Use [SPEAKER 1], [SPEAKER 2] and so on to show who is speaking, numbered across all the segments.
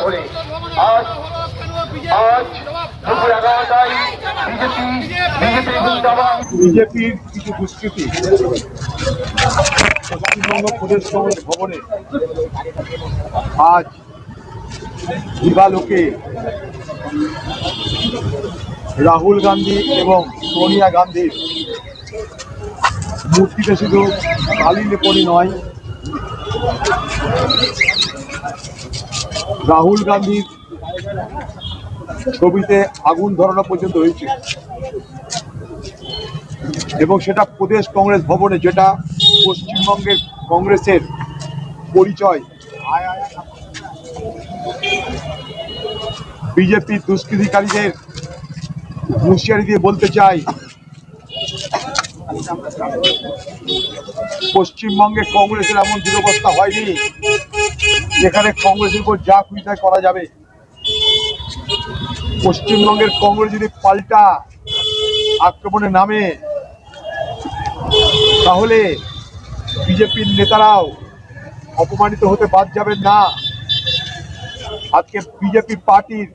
[SPEAKER 1] ধরে আজ আজ দুপুর এগারোটায় বিজেপি বিজেপি
[SPEAKER 2] বিজেপির কিছু দুষ্কৃতি। পশ্চিমবঙ্গ প্রদেশ কংগ্রেস ভবনে। আজ দিবালোকে রাহুল গান্ধী এবং সোনিয়া গান্ধীর মূর্তিতে শুধু কালি লেপনি নয় রাহুল গান্ধীর ছবিতে আগুন ধরানো পর্যন্ত হয়েছে। এবং সেটা প্রদেশ কংগ্রেস ভবনে, যেটা পশ্চিমবঙ্গের কংগ্রেসের পরিচয়। বিজেপি দুষ্কৃতিকারীদের হুঁশিয়ারি দিয়ে বলতে চাই, পশ্চিমবঙ্গে কংগ্রেসের এমন দুরবস্থা হয়নি যেখানে কংগ্রেসের উপর যা তাই করা যাবে, পশ্চিমবঙ্গের কংগ্রেস যদি পাল্টা আক্রমণে নামে, তাহলে বিজেপির নেতারাও অপমানিত হতে বাদ যাবেন না। আজকে বিজেপি পার্টির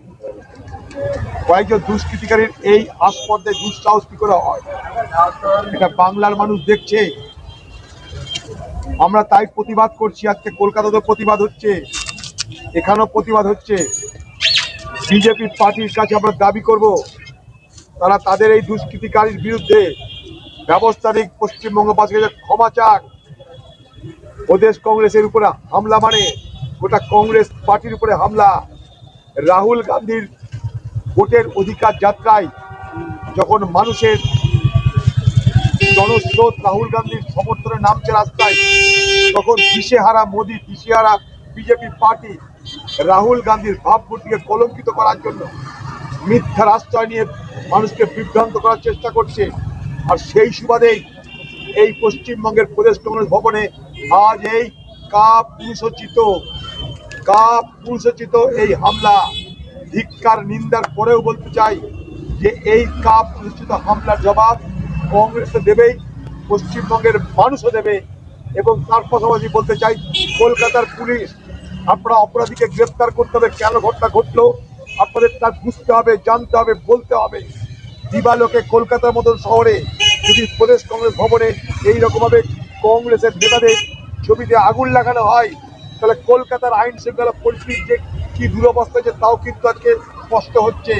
[SPEAKER 2] কয়েকজন দুষ্কৃতিকারীর এই আস্পর্ধে দুঃসাহস কি করে হয়। এটা বাংলার মানুষ দেখছে। আমরা তাই প্রতিবাদ করছি, আজকে কলকাতাতেও প্রতিবাদ হচ্ছে, এখানেও প্রতিবাদ হচ্ছে। বিজেপি পার্টির কাছে আমরা দাবি করব, তারা তাদের এই দুষ্কৃতিকারীর বিরুদ্ধে ব্যবস্থা নিক পশ্চিমবঙ্গবাসীকে যে ক্ষমা চাক। প্রদেশ কংগ্রেসের উপরে হামলা মানে গোটা কংগ্রেস পার্টির উপরে হামলা। রাহুল গান্ধীর ভোটের অধিকার যাত্রায় যখন মানুষের জনস্রোত রাহুল গান্ধীর সমর্থনে নামছে রাস্তায়। তখন দিশেহারা মোদী, দিশেহারা বিজেপি পার্টি রাহুল গান্ধীর ভাবমূর্তিকে কলঙ্কিত করার জন্য মিথ্যার আশ্রয় নিয়ে মানুষকে বিভ্রান্ত করার চেষ্টা করছে। আর সেই সুবাদেই এই পশ্চিমবঙ্গের প্রদেশ কংগ্রেস ভবনে আজ এই কা পুরুষোচিত কা পুরুষোচিত এই হামলা। ধিক্কার, নিন্দার পরেও বলতে চাই যে এই কা পুরুষোচিত হামলার জবাব কংগ্রেস তো দেবেই পশ্চিমবঙ্গের মানুষও দেবে এবং তার পাশাপাশি বলতে চাই, কলকাতার পুলিশ, আপনারা অপরাধীকে গ্রেপ্তার করতে হবে, কেন ঘটনা ঘটলো, আপনাদের তা বুঝতে হবে, জানতে হবে, বলতে হবে। দিবালোকে কলকাতার মতন শহরে, যদি প্রদেশ কংগ্রেস ভবনে এই রকমভাবে কংগ্রেসের নেতাদের ছবিতে আগুন লাগানো হয়, তাহলে কলকাতার আইন শৃঙ্খলা পরিস্থিতির যে কি দুরবস্থা যে তাও কিন্তু আজকে স্পষ্ট হচ্ছে।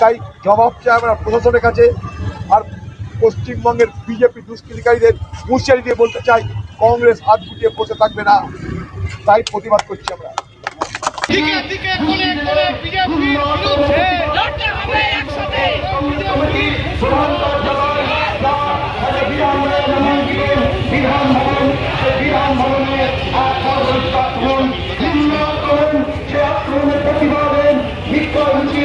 [SPEAKER 2] তাই জবাব চাই আমরা প্রশাসনের কাছে পশ্চিমবঙ্গের বিজেপি দুষ্কৃতিকারীদের হুঁশিয়ারি দিয়ে বলতে চাই, কংগ্রেস হাত গুটিয়ে বসে থাকবে না। তাই প্রতিবাদ করছি আমরা।
[SPEAKER 3] বিজেপির বিরুদ্ধে লড়তে হবে একসাথে।